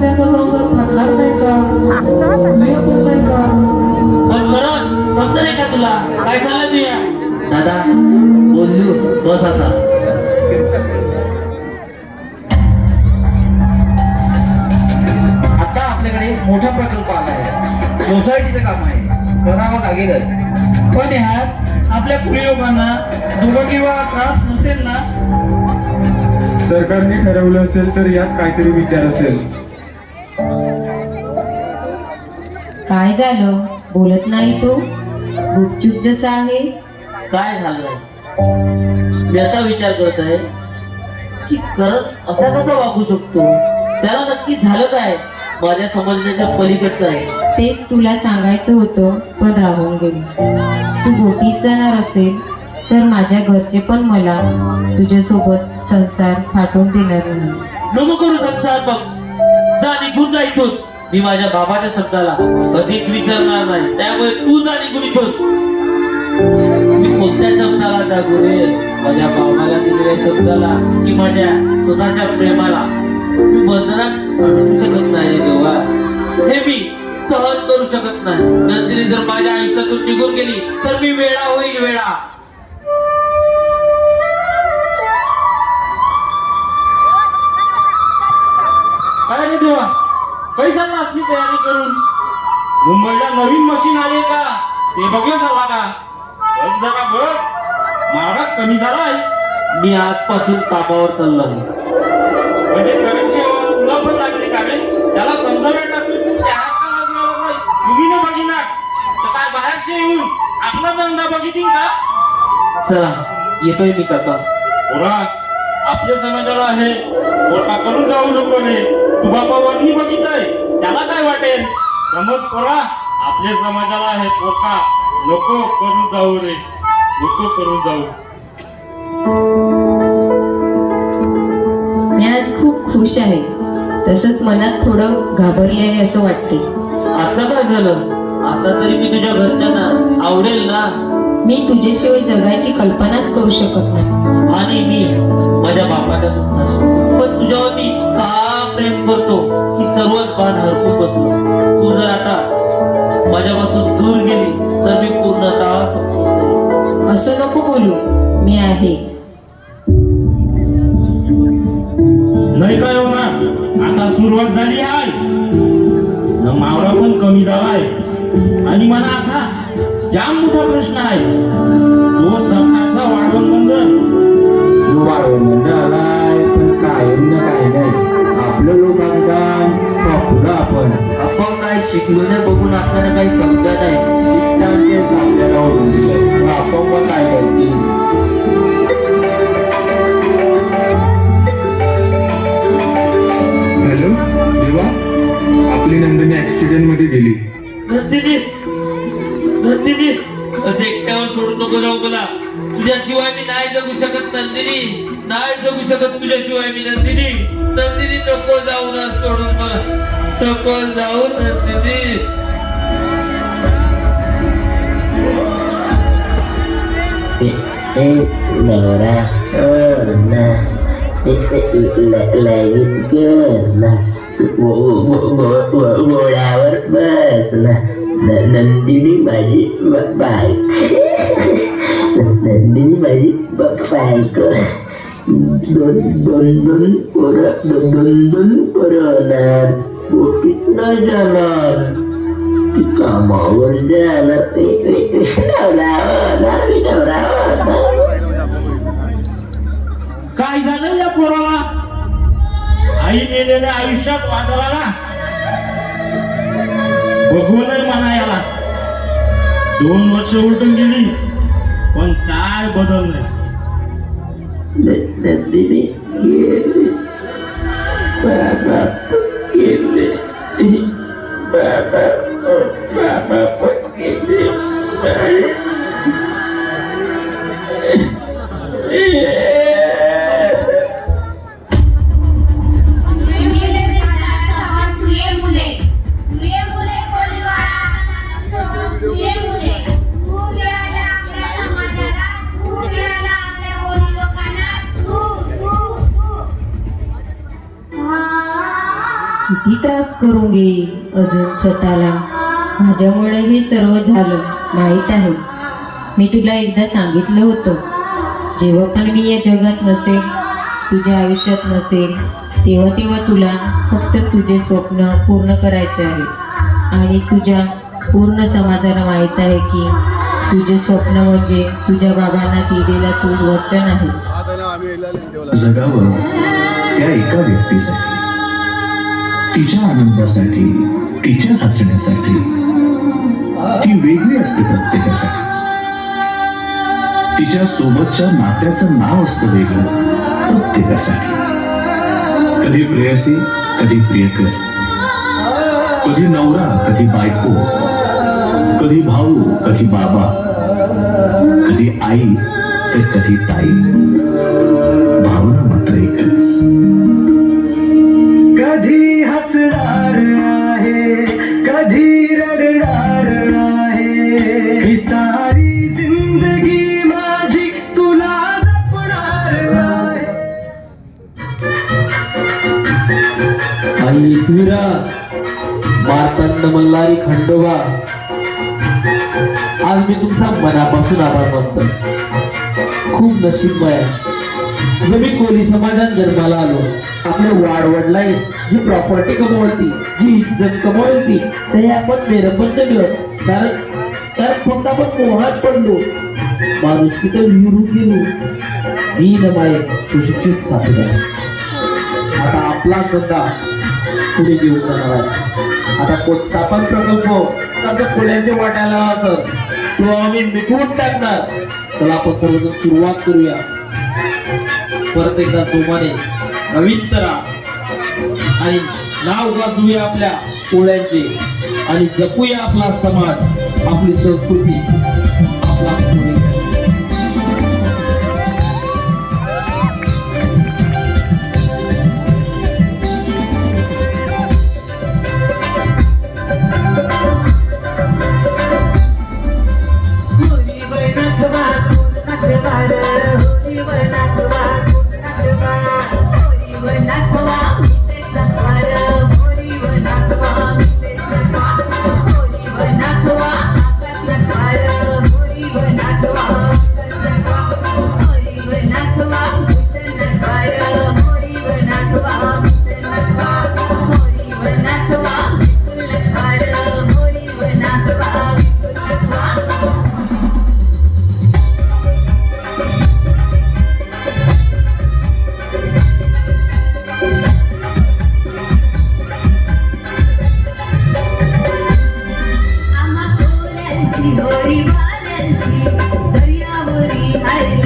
जातात त्यांचा संसार थांबणार नाही का? नाही होत का पण खरं समजत नाही का तुला? काय झालं तुया दादा बोलू बस आता. आता आपल्याकडे मोठा प्रकल्प आला आहे. सोसायटीचं काम आहे. करावं लागेलच. पण ह्यात आपल्या दुःख किंवा त्रास नसेल ना? सरकारने ठरवलं असेल तर यात काहीतरी विचार असेल. काय झालं? बोलत नाही तो? गुपचूप जसा आहे. काय झालंय? मी असा विचार करत आहे की खरंच असा कसा वागू शकतो? त्याला नक्की झालं काय? माझ्या समजण्याच्या पलीकडचं आहे. तेच तुला सांगायचं होतं पण राहून गेली. तू गोटीत जाणार असेल तर माझ्या घरचे पण मला तुझ्यासोबत संसार थाटून देणार नाही. नको करू संसार बघ. जा निघून जा इथून. मी माझ्या बाबाच्या शब्दाला कधीच विसरणार नाही. त्यामुळे तू जा निघून इथून मी कोणत्या शब्दाला जागू गुरे माझ्या बाबाला दिलेल्या शब्दाला की माझ्या स्वतःच्या प्रेमाला मी बंधनात आणू शकत नाही देवा हे मी सहज करू शकत नाही. नंदिनी जर माझ्या आयुष्यातून निघून गेली तर मी वेळा होईल वेळा. काय देवा. पैसा असली तयारी करून. मुंबईला नवीन मशीन आले का? ते बघलं झाला का बघ जरा बघ. महागात कमी झालाय. मी आजपासून कामावर चाललो म्हणजे करण सेवा तुला पण लागली का रे? त्याला समजाव्या टाकली तू चहा का लागला नाही? तुम्ही न बघिना तर काय बाहेरचे येऊन आपला धंदा बघितीन का? चला येतोय मी काका पोरा आपल्या समाजाला आहे. मोठा करून जाऊ नको रे. तू बापा वरनी बघितय त्याला काय वाटेल? समज पोरा आपल्या समाजाला आहे पोका नको करून जाऊ रे. नको करून जाऊ. मी आज खूप खुश आहे. तसंच मनात थोडं घाबरले आहे असं वाटते. आता काय झालं? आता तरी मी तुझ्या घरच्यांना आवडेल ना? मी तुझ्याशिवाय जगायची कल्पनाच करू शकत नाही. आणि मी माझ्या स्वप्नाशी पण तुझ्यावर मी का प्रेम करतो की सर्वच बाण हरपून बसलो तू जर आता माझ्यापासून दूर गेली तर मी पूर्णतः. असं नको बोलू. मी आहे. नाही काय होणार आता सुरुवात झाली आहे न मावळा पण कमी झालाय. आणि मला आता जाम मोठा प्रश्न आहे. तो सरकारचा वाढवण बंधन वाढवून आलाय पण कायम ना काय नाही. आपलं लोकांचा पापुला आपण. आपण काय शिकलो नाही बघून आपल्याला काही समजा नाही. शिकतांचे आपल्याला ओढून दिलं. आपण काय करतील? हॅलो देवा आपली नंदिनी ऍक्सिडेंटमध्ये गेली. नंदिनी असं एकट्यावर सोडून नको जाऊ मला. तुझ्याशिवाय मी नाही जगू शकत नंदिनी. नाही जगू शकत तुझ्याशिवाय मी नंदिनी. नंदिनी नको जाऊ ना सोडून मला. नको जाऊ नंदिनी. Nora, Nora, लगीन बसला नंदिनी माझी बायक नंदिनी माझी बायको दोन दोन दोन पोरं दोन दोन दोन पोरं होणार बोटीत न जाणार कामावर जाणार नवरा काय झालं या पोराला आई गेलेल्या आयुष्यात वादळाला बघू नाही म्हणा याला दोन वर्ष उलटून गेली पण काय बदल नाही नंदिनी किती त्रास करून घेईल अजून स्वतःला? माझ्यामुळे हे सर्व झालं माहीत आहे. मी तुला एकदा सांगितलं होतं जेव्हा पण मी या जगात नसेल तुझ्या आयुष्यात नसेल तेव्हा तेव्हा तुला फक्त तुझे स्वप्न पूर्ण करायचे आहे. आणि तुझ्या पूर्ण समाजाला माहीत आहे की तुझे स्वप्न म्हणजे तुझ्या बाबांना दिलेला तू वचन आहे. जगावं त्या एका व्यक्तीसाठी तिच्या आनंदासाठी तिच्या हसण्यासाठी. ती वेगळी असते प्रत्येकासाठी. तिच्या सोबतच्या नात्याचं नाव असतं वेगळं प्रत्येकासाठी. कधी प्रेयसी कधी प्रियकर. कधी नवरा कधी बायको. कधी भाऊ कधी बाबा. कधी आई तर कधी ताई. भावना मात्र एकच. कधी हसणार आहे. कधी रडणार आहे. ही सारी जिंदगी माझी तुला जपणार आहे. आई एकविरा मार्तंड मल्हारी खंडोबा. आज मी तुमचा मनापासून आभार मानतो. खूप नशीब आहे जर कोली समाजात जन्माला आलो. आपले आपल्या वाडवडलाय जी प्रॉपर्टी कमवलती जी इज्जत कमवलती ते आपण बेरबंद मिळत कारण तर फक्त आपण मोहात पडलो. माणूस तिथं विरू गेलो. मी नमाय सुशिक्षित साथीदार. आता आपला धंदा पुढे घेऊन जाणार आहे. आता कोणता पण प्रकल्प आता पुण्याच्या वाटायला तर तो आम्ही मिटवून टाकणार. चला आपण सर्वजण सुरुवात करूया. परत एकदा जोमाने नवीन आणि नाव गाजूया आपल्या पोळ्यांचे. आणि जपूया आपला समाज आपली संस्कृती. आपला हरी हरी